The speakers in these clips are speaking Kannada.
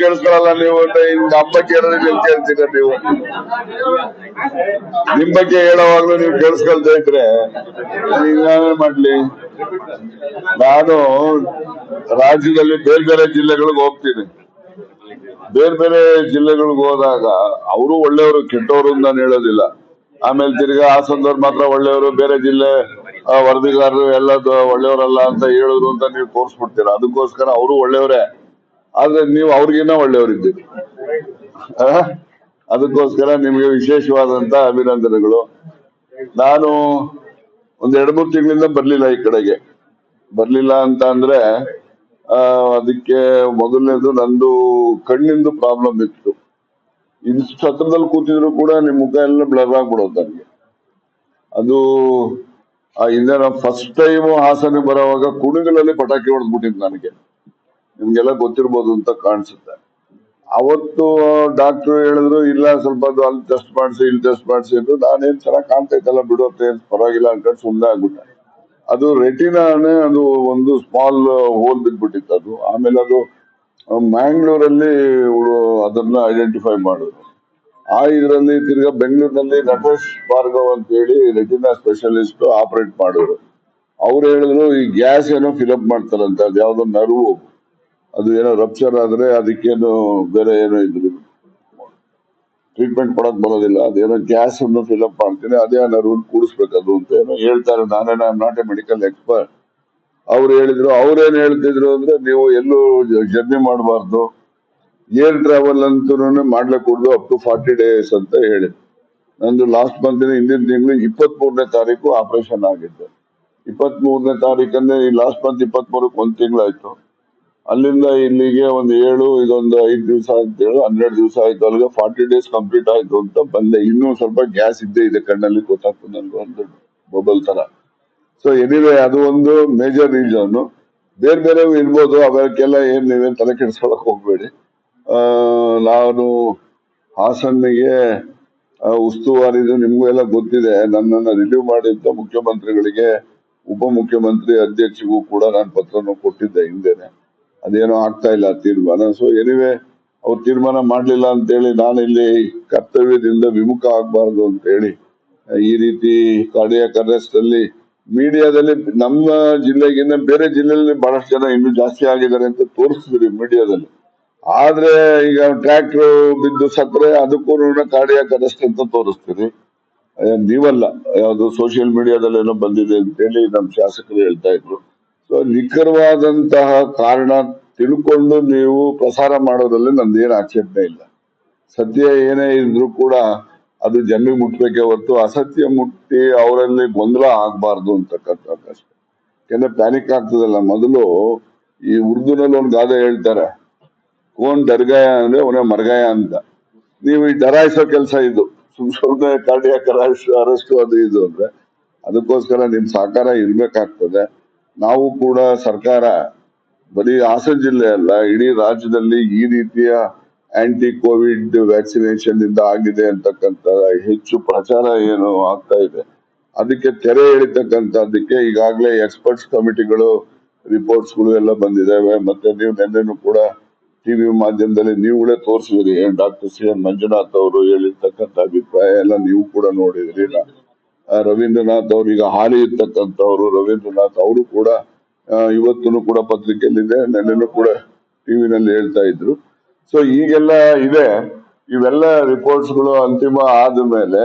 ಕೇಳಿಸ್ಕೊಳಲ್ಲ ನೀವು ಹಿಂಗ ಬಗ್ಗೆ ಕೇಳಿದ್ರೆ ನೀವು ಕೇಳ್ತೀರ ನೀವು? ನಿಮ್ ಬಗ್ಗೆ ಹೇಳೋವಾಗ್ಲೂ ನೀವು ಕೇಳಿಸ್ಕೊಳ್ತಾ ಇದ್ರೆ ನೀವೇ ಮಾಡ್ಲಿ? ನಾನು ರಾಜ್ಯದಲ್ಲಿ ಬೇರೆ ಬೇರೆ ಜಿಲ್ಲೆಗಳಿಗೆ ಹೋಗ್ತೀನಿ. ಬೇರೆ ಬೇರೆ ಜಿಲ್ಲೆಗಳಿಗೆ ಹೋದಾಗ ಅವರು ಒಳ್ಳೆಯವರು ಕೆಟ್ಟವರು ಅಂತ ನಾನು ಹೇಳೋದಿಲ್ಲ. ಆಮೇಲೆ ತಿರ್ಗಾ ಹಾಸನದವ್ರು ಮಾತ್ರ ಒಳ್ಳೆಯವರು ಬೇರೆ ಜಿಲ್ಲೆ ಆ, ವರದಿಗಾರರು ಎಲ್ಲ ಒಳ್ಳೆಯವರಲ್ಲ ಅಂತ ಹೇಳಿದ್ರು ಅಂತ ನೀವು ತೋರಿಸ್ಬಿಡ್ತೀರ? ಅದಕ್ಕೋಸ್ಕರ ಅವರು ಒಳ್ಳೆಯವರೇ. ಆದ್ರೆ ನೀವು ಅವ್ರಿಗಿನ್ನ ಒಳ್ಳೆಯವರಿದ್ದೀರಿ? ಅದಕ್ಕೋಸ್ಕರ ನಿಮ್ಗೆ ವಿಶೇಷವಾದಂತ ಅಭಿನಂದನೆಗಳು. ನಾನು ಒಂದ್ ಎರಡ್ ಮೂರು ತಿಂಗಳಿಂದ ಬರ್ಲಿಲ್ಲ ಈ ಕಡೆಗೆ. ಬರ್ಲಿಲ್ಲ ಅಂತ ಅಂದ್ರೆ ಅದಕ್ಕೆ ಮೊದಲನೇದು ನಂದು ಕಣ್ಣಿಂದು ಪ್ರಾಬ್ಲಮ್ ಇತ್ತು. ಇಷ್ಟು ಹತ್ರದಲ್ಲಿ ಕೂತಿದ್ರು ಕೂಡ ನಿಮ್ ಮುಖ ಎಲ್ಲ ಬ್ಲರ್ ಆಗ್ಬಿಡೋದು ನನಗೆ. ಅದು, ಆ ನಾವು ಫಸ್ಟ್ ಟೈಮ್ ಹಾಸನ ಬರೋವಾಗ ಕುಣಿಗಲಲ್ಲಿ ಪಟಾಕಿ ಹೊಡೆದ್ಬಿಟ್ಟಿದ್ದು ನನಗೆ. ನಿಮ್ಗೆಲ್ಲ ಗೊತ್ತಿರ್ಬೋದು ಅಂತ ಕಾಣಿಸುತ್ತೆ. ಅವತ್ತು ಡಾಕ್ಟರ್ ಹೇಳಿದ್ರು, ಇಲ್ಲ ಸ್ವಲ್ಪ ಅದು ಅಲ್ಲಿ ಟೆಸ್ಟ್ ಮಾಡಿಸಿ, ಇಲ್ಲಿ ಟೆಸ್ಟ್ ಮಾಡಿಸಿ ಅಂತ ನಾನೇನ್ ಚೆನ್ನಾಗಿ ಕಾಣ್ತೈತಲ್ಲ ಬಿಡುತ್ತೆ ಪರವಾಗಿಲ್ಲ ಅನ್ಕೊಂಡು ಸುಮ್ಮನೆ ಆಗ್ಬಿಟ್ಟೆ. ಅದು ರೆಟಿನಾನೇ ಅದು ಒಂದು ಸ್ಮಾಲ್ ಹೋಲ್ ಬಿದ್ಬಿಟ್ಟಿತ್ತು ಅದು. ಆಮೇಲೆ ಅದು ಮ್ಯಾಂಗ್ಳೂರಲ್ಲಿ ಅದನ್ನ ಐಡೆಂಟಿಫೈ ಮಾಡಿದ್ರು. ಆ ಇದರಲ್ಲಿ ತಿರ್ಗಾ ಬೆಂಗಳೂರಿನಲ್ಲಿ ನಟೇಶ್ ಭಾರ್ಗವ್ ಅಂತ ಹೇಳಿ ರೆಟಿನಾ ಸ್ಪೆಷಲಿಸ್ಟ್ ಆಪರೇಟ್ ಮಾಡಿದ್ರು. ಅವ್ರು ಹೇಳಿದ್ರು, ಈ ಗ್ಯಾಸ್ ಏನೋ ಫಿಲಪ್ ಮಾಡ್ತಾರಂತೆ ಅದು ಯಾವ್ದೋ ನರ್ವು. ಅದು ಏನೋ ರಪ್ಚರ್ ಆದ್ರೆ ಅದಕ್ಕೇನು ಬೇರೆ ಏನೋ ಇದ್ರು ಟ್ರೀಟ್ಮೆಂಟ್ ಕೊಡಕ್ ಬರೋದಿಲ್ಲ. ಅದೇನೋ ಗ್ಯಾಸ್ ಅನ್ನು ಫಿಲಪ್ ಮಾಡ್ತೀನಿ, ಅದೇ ಆ ನರ್ವ್ ಕೂಡಿಸ್ಬೇಕು ಅದು ಅಂತ ಏನೋ ಹೇಳ್ತಾರೆ. ನಾನೇ ನಾಟ್ ಎ ಮೆಡಿಕಲ್ ಎಕ್ಸ್ಪರ್ಟ್ ಅವ್ರು ಹೇಳಿದ್ರು, ಅವ್ರೇನ್ ಹೇಳ್ತಿದ್ರು ಅಂದ್ರೆ ನೀವು ಎಲ್ಲೂ ಜರ್ನಿ ಮಾಡಬಾರ್ದು. ಏರ್ ಟ್ರಾವೆಲ್ ಅಂತೂ ಮಾಡ್ಲೇಕೂಡ್ದು ಅಪ್ ಟು ಫಾರ್ಟಿ ಡೇಸ್ ಅಂತ ಹೇಳಿ. ನಂದು ಲಾಸ್ಟ್ ಮಂತಿನ ಹಿಂದಿನ ತಿಂಗಳು ಇಪ್ಪತ್ತ್ ಮೂರನೇ ತಾರೀಕು ಆಪರೇಷನ್ ಆಗಿದ್ದು. ಇಪ್ಪತ್ತ್ ಮೂರನೇ ತಾರೀಕಂದ್ರೆ ಈ ಲಾಸ್ಟ್ ಮಂತ್ ಇಪ್ಪತ್ತ್ ಮೂರಕ್ಕೆ ಒಂದ್ ತಿಂಗಳಾಯ್ತು. ಅಲ್ಲಿಂದ ಇಲ್ಲಿಗೆ ಒಂದು ಏಳು, ಇದೊಂದು ಐದು ದಿವಸ ಅಂತ ಹೇಳಿ ಹನ್ನೆರಡು ದಿವಸ ಆಯ್ತು. ಅಲ್ಲಿಗೆ ಫಾರ್ಟಿ ಡೇಸ್ ಕಂಪ್ಲೀಟ್ ಆಯ್ತು ಅಂತ ಬಂದೆ. ಇನ್ನೂ ಸ್ವಲ್ಪ ಗ್ಯಾಸ್ ಇದ್ದೇ ಇದೆ ಕಣ್ಣಲ್ಲಿ, ಗೊತ್ತಾಗ್ತದೆ ನನ್ಗೆ ಒಂದು ಬಬಲ್ ತರ. ಸೊ ಎನಿವೆ ಅದು ಒಂದು ಮೇಜರ್ ರೀಸನ್ ಬೇರೆ ಬೇರೆ ಇರ್ಬೋದು ಅವಕ್ಕೆಲ್ಲ ಏನ್ ನೀವೇನ್ ತಲೆ ಕೆಡಿಸ್ಕೊಳಕ್ ಹೋಗ್ಬೇಡಿ. ನಾನು ಹಾಸನ್ನಿಗೆ ಉಸ್ತುವಾರಿದು ನಿಮ್ಗೂ ಎಲ್ಲ ಗೊತ್ತಿದೆ. ನನ್ನನ್ನ ರಿಲೀವ್ ಮಾಡಿದ್ದ ಮುಖ್ಯಮಂತ್ರಿಗಳಿಗೆ, ಉಪ ಮುಖ್ಯಮಂತ್ರಿ ಅಧ್ಯಕ್ಷಗೂ ಕೂಡ ನಾನು ಪತ್ರವನ್ನು ಕೊಟ್ಟಿದ್ದೆ ಹಿಂದೆನೆ. ಅದೇನೋ ಆಗ್ತಾ ಇಲ್ಲ ತೀರ್ಮಾನ. ಸೊ ಎನಿವೆ ಅವ್ರು ತೀರ್ಮಾನ ಮಾಡ್ಲಿಲ್ಲ ಅಂತೇಳಿ ನಾನು ಇಲ್ಲಿ ಕರ್ತವ್ಯದಿಂದ ವಿಮುಖ ಆಗ್ಬಾರ್ದು ಅಂತ ಹೇಳಿ ಈ ರೀತಿ ಕಾರ್ಡಿಯಾಕ್ ಅರೆಸ್ಟ್ ಅಲ್ಲಿ ಮೀಡಿಯಾದಲ್ಲಿ ನಮ್ಮ ಜಿಲ್ಲೆಗಿಂತ ಬೇರೆ ಜಿಲ್ಲೆಯಲ್ಲಿ ಬಹಳಷ್ಟು ಜನ ಇನ್ನೂ ಜಾಸ್ತಿ ಆಗಿದ್ದಾರೆ ಅಂತ ತೋರಿಸಿದ್ರಿ ಮೀಡಿಯಾದಲ್ಲಿ. ಆದ್ರೆ ಈಗ ಟ್ರ್ಯಾಕ್ಟರ್ ಬಿದ್ದು ಸತ್ರೆ ಅದಕ್ಕೂ ಕಾರ್ಡಿಯಾಕ್ ಅರೆಸ್ಟ್ ಅಂತ ತೋರಿಸ್ತೀರಿ. ನೀವಲ್ಲ, ಯಾವುದು ಸೋಷಿಯಲ್ ಮೀಡಿಯಾದಲ್ಲಿ ಏನೋ ಬಂದಿದೆ ಅಂತೇಳಿ ನಮ್ಮ ಶಾಸಕರು ಹೇಳ್ತಾ ಇದ್ರು. ನಿಖರವಾದಂತಹ ಕಾರಣ ತಿಳ್ಕೊಂಡು ನೀವು ಪ್ರಸಾರ ಮಾಡೋದ್ರಲ್ಲಿ ನಂದೇನು ಆಕ್ಷೇಪಣೆ ಇಲ್ಲ. ಸತ್ಯ ಏನೇ ಇದ್ರೂ ಕೂಡ ಅದು ಜನರಿಗೆ ಮುಟ್ಬೇಕೇ ಹೊರತು ಅಸತ್ಯ ಮುಟ್ಟಿ ಅವರಲ್ಲಿ ಗೊಂದಲ ಆಗ್ಬಾರ್ದು ಅಂತಕ್ಕಂಥದ್ದು ಅಷ್ಟೇ ಯಾಕಂದ್ರೆ ಪ್ಯಾನಿಕ್ ಆಗ್ತದಲ್ಲ. ಮೊದಲು ಈ ಉರ್ದುನಲ್ಲಿ ಒಂದು ಗಾದೆ ಹೇಳ್ತಾರೆ. ಕೋನ್ ದರ್ಗಾಯ ಅಂದ್ರೆ ಅವನೇ ಮರ್ಗಾಯ ಅಂತ. ನೀವು ಈ ಡರಾಯಿಸೋ ಕೆಲಸ ಇದು. ಸುಮ್ ಸುಮ್ಮನೆ ಕಾರ್ಡಿಯಾಕ್ ಅರೆಸ್ಟ್ ಅದು ಇದು ಅಂದ್ರೆ ಅದಕ್ಕೋಸ್ಕರ ನಿಮ್ ಸಹಕಾರ ಇರ್ಬೇಕಾಗ್ತದೆ. ನಾವು ಕೂಡ ಸರ್ಕಾರ ಬರೀ ಹಾಸನ ಜಿಲ್ಲೆ ಅಲ್ಲ, ಇಡೀ ರಾಜ್ಯದಲ್ಲಿ ಈ ರೀತಿಯ ಆಂಟಿ ಕೋವಿಡ್ ವ್ಯಾಕ್ಸಿನೇಷನ್ ಇಂದ ಆಗಿದೆ ಅಂತಕ್ಕಂತ ಹೆಚ್ಚು ಪ್ರಚಾರ ಏನು ಆಗ್ತಾ ಇದೆ. ಅದಕ್ಕೆ ತೆರೆ ಎಳಿತಕ್ಕಂಥದ್ದಕ್ಕೆ ಈಗಾಗಲೇ ಎಕ್ಸ್ಪರ್ಟ್ಸ್ ಕಮಿಟಿಗಳು ರಿಪೋರ್ಟ್ಸ್ಗಳು ಎಲ್ಲ ಬಂದಿದ್ದಾವೆ. ಮತ್ತೆ ನೀವು ನೆನ್ನೆನೂ ಕೂಡ ಟಿವಿ ಮಾಧ್ಯಮದಲ್ಲಿ ನೀವುಗಳೇ ತೋರಿಸಿದ್ರಿ. ಡಾಕ್ಟರ್ ಸಿ ಎನ್ ಮಂಜುನಾಥ್ ಅವರು ಹೇಳಿರ್ತಕ್ಕಂಥ ಅಭಿಪ್ರಾಯ ಎಲ್ಲ ನೀವು ಕೂಡ ನೋಡಿದ್ರಿ. ರವೀಂದ್ರನಾಥ್ ಅವರು ಈಗ ಹಾಲಿ ಇರ್ತಕ್ಕಂಥವ್ರು ರವೀಂದ್ರನಾಥ್ ಅವರು ಕೂಡ ಇವತ್ತು ಕೂಡ ಪತ್ರಿಕೆಯಲ್ಲಿದೆ ನೆನ್ನೆನೂ ಕೂಡ ಟಿವಿನಲ್ಲಿ ಹೇಳ್ತಾ ಇದ್ರು. ಸೊ ಈಗೆಲ್ಲ ಇದೆ. ಇವೆಲ್ಲ ರಿಪೋರ್ಟ್ಸ್ಗಳು ಅಂತಿಮ ಆದ ಮೇಲೆ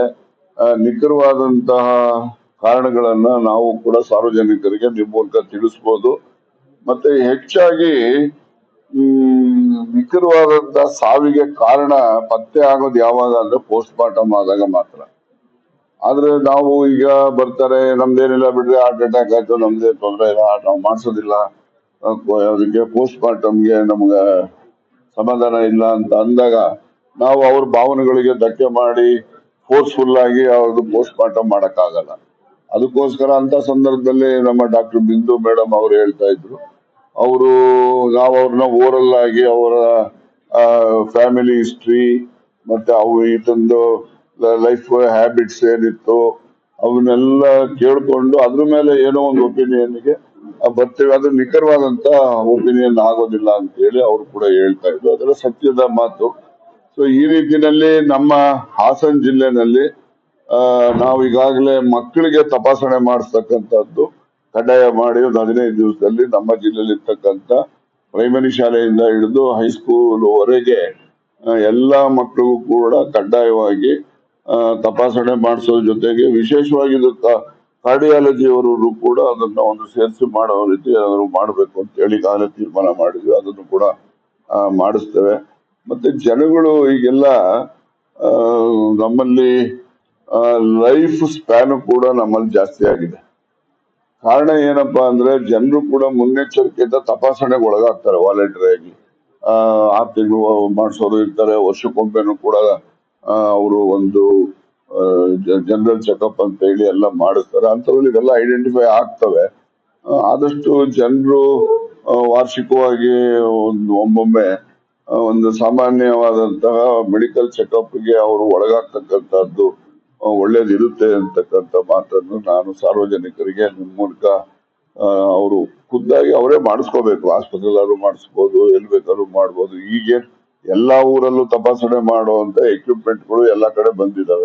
ನಿಖರವಾದಂತಹ ಕಾರಣಗಳನ್ನ ನಾವು ಕೂಡ ಸಾರ್ವಜನಿಕರಿಗೆ ನಿಮ್ಮ ಮೂಲಕ ತಿಳಿಸ್ಬೋದು. ಮತ್ತೆ ಹೆಚ್ಚಾಗಿ ಹ್ಮ್, ನಿಖರವಾದಂತ ಸಾವಿಗೆ ಕಾರಣ ಪತ್ತೆ ಆಗೋದು ಯಾವಾಗ ಅಂದ್ರೆ ಪೋಸ್ಟ್ ಮಾರ್ಟಮ್ ಆದಾಗ ಮಾತ್ರ. ಆದ್ರೆ ನಾವು ಈಗ ಬರ್ತಾರೆ, ನಮ್ದೇನಿಲ್ಲ ಬಿಡ್ರಿ ಹಾರ್ಟ್ ಅಟ್ಯಾಕ್ ಆಯ್ತು, ನಮ್ದೇ ತೊಂದರೆ ಇಲ್ಲ, ನಾವು ಮಾಡಿಸೋದಿಲ್ಲ. ಅದಕ್ಕೆ ಪೋಸ್ಟ್ ಮಾರ್ಟಮ್ಗೆ ನಮ್ಗೆ ಸಮಾಧಾನ ಇಲ್ಲ ಅಂತ ಅಂದಾಗ ನಾವು ಅವ್ರ ಭಾವನೆಗಳಿಗೆ ಧಕ್ಕೆ ಮಾಡಿ ಫೋರ್ಸ್ಫುಲ್ ಆಗಿ ಅವ್ರದ್ದು ಪೋಸ್ಟ್ ಮಾರ್ಟಮ್ ಮಾಡೋಕ್ಕಾಗಲ್ಲ. ಅದಕ್ಕೋಸ್ಕರ ಅಂತ ಸಂದರ್ಭದಲ್ಲಿ ನಮ್ಮ ಡಾಕ್ಟರ್ ಬಿಂದು ಮೇಡಮ್ ಅವರು ಹೇಳ್ತಾ ಇದ್ರು. ಅವರು ನಾವು ಅವ್ರನ್ನ ಓರಲ್ ಆಗಿ ಅವರ ಫ್ಯಾಮಿಲಿ ಹಿಸ್ಟ್ರಿ ಮತ್ತೆ ಅವು ಇದೊಂದು ಲೈಫ್ ಹ್ಯಾಬಿಟ್ಸ್ ಏನಿತ್ತು ಅವನ್ನೆಲ್ಲ ಕೇಳ್ಕೊಂಡು ಅದ್ರ ಮೇಲೆ ಏನೋ ಒಂದು ಒಪಿನಿಯನ್ಗೆ ಬರ್ತೇವೆ. ಅದು ನಿಖರವಾದಂತ ಒಪಿನಿಯನ್ ಆಗೋದಿಲ್ಲ ಅಂತ ಹೇಳಿ ಅವರು ಕೂಡ ಹೇಳ್ತಾ ಇದ್ರು. ಅದರ ಸತ್ಯದ ಮಾತು. ಸೊ ಈ ರೀತಿನಲ್ಲಿ ನಮ್ಮ ಹಾಸನ ಜಿಲ್ಲೆನಲ್ಲಿ ನಾವು ಈಗಾಗಲೇ ಮಕ್ಕಳಿಗೆ ತಪಾಸಣೆ ಮಾಡಿಸ್ತಕ್ಕಂಥದ್ದು, ಕಡ್ಡಾಯ ಮಾಡಿ ಒಂದು ಹದಿನೈದು ದಿವಸದಲ್ಲಿ ನಮ್ಮ ಜಿಲ್ಲೆಯಲ್ಲಿ ಇರ್ತಕ್ಕಂಥ ಪ್ರೈಮರಿ ಶಾಲೆಯಿಂದ ಹಿಡಿದು ಹೈಸ್ಕೂಲ್ವರೆಗೆ ಎಲ್ಲ ಮಕ್ಕಳಿಗೂ ಕೂಡ ಕಡ್ಡಾಯವಾಗಿ ತಪಾಸಣೆ ಮಾಡಿಸೋದ್ರ ಜೊತೆಗೆ ವಿಶೇಷವಾಗಿ ಕಾರ್ಡಿಯಾಲಜಿಯವರು ಕೂಡ ಅದನ್ನ ಒಂದು ಸೇರಿಸಿ ಮಾಡೋ ರೀತಿ ಏನಾದ್ರು ಮಾಡಬೇಕು ಅಂತ ಹೇಳಿ ಕಾಲೇ ತೀರ್ಮಾನ ಮಾಡಿದ್ವಿ. ಅದನ್ನು ಕೂಡ ಮಾಡಿಸ್ತೇವೆ. ಮತ್ತೆ ಜನಗಳು ಈಗೆಲ್ಲ ನಮ್ಮಲ್ಲಿ ಲೈಫ್ ಸ್ಪ್ಯಾನ್ ಕೂಡ ನಮ್ಮಲ್ಲಿ ಜಾಸ್ತಿ ಆಗಿದೆ. ಕಾರಣ ಏನಪ್ಪಾ ಅಂದ್ರೆ ಜನರು ಕೂಡ ಮುನ್ನೆಚ್ಚರಿಕೆಯಿಂದ ತಪಾಸಣೆಗೆ ಒಳಗಾಗ್ತಾರೆ ವಾಲಂಟರಿ ಆಗಿ. ಆರು ತಿಂಗಳು ಮಾಡಿಸೋರು ಇರ್ತಾರೆ, ವರ್ಷಕ್ಕೊಮ್ಮೆನೂ ಕೂಡ ಅವರು ಒಂದು ಜನರಲ್ ಚೆಕಪ್ ಅಂತ ಹೇಳಿ ಎಲ್ಲ ಮಾಡಿಸ್ತಾರೆ ಅಂತದ್ರಲ್ಲಿ ಇವೆಲ್ಲ ಐಡೆಂಟಿಫೈ ಆಗ್ತವೆ. ಆದಷ್ಟು ಜನರು ವಾರ್ಷಿಕವಾಗಿ ಒಂದು ಒಮ್ಮೊಮ್ಮೆ ಒಂದು ಸಾಮಾನ್ಯವಾದಂತಹ ಮೆಡಿಕಲ್ ಚೆಕಪ್ಗೆ ಅವರು ಒಳಗಾಗ್ತಕ್ಕಂಥದ್ದು ಒಳ್ಳೇದಿರುತ್ತೆ ಅಂತಕ್ಕಂಥ ಮಾತನ್ನು ನಾನು ಸಾರ್ವಜನಿಕರಿಗೆ ನಿಮ್ಮ ಮೂಲಕ ಅವರು ಖುದ್ದಾಗಿ ಅವರೇ ಮಾಡಿಸ್ಕೋಬೇಕು. ಆಸ್ಪತ್ರೆಲಾದ್ರು ಮಾಡಿಸ್ಬೋದು, ಎಲ್ಲಿ ಬೇಕಾದ್ರೂ ಮಾಡ್ಬೋದು. ಈಗೇನ್ ಎಲ್ಲಾ ಊರಲ್ಲೂ ತಪಾಸಣೆ ಮಾಡುವಂತ ಎಕ್ವಿಪ್ಮೆಂಟ್ಗಳು ಎಲ್ಲಾ ಕಡೆ ಬಂದಿದಾವೆ.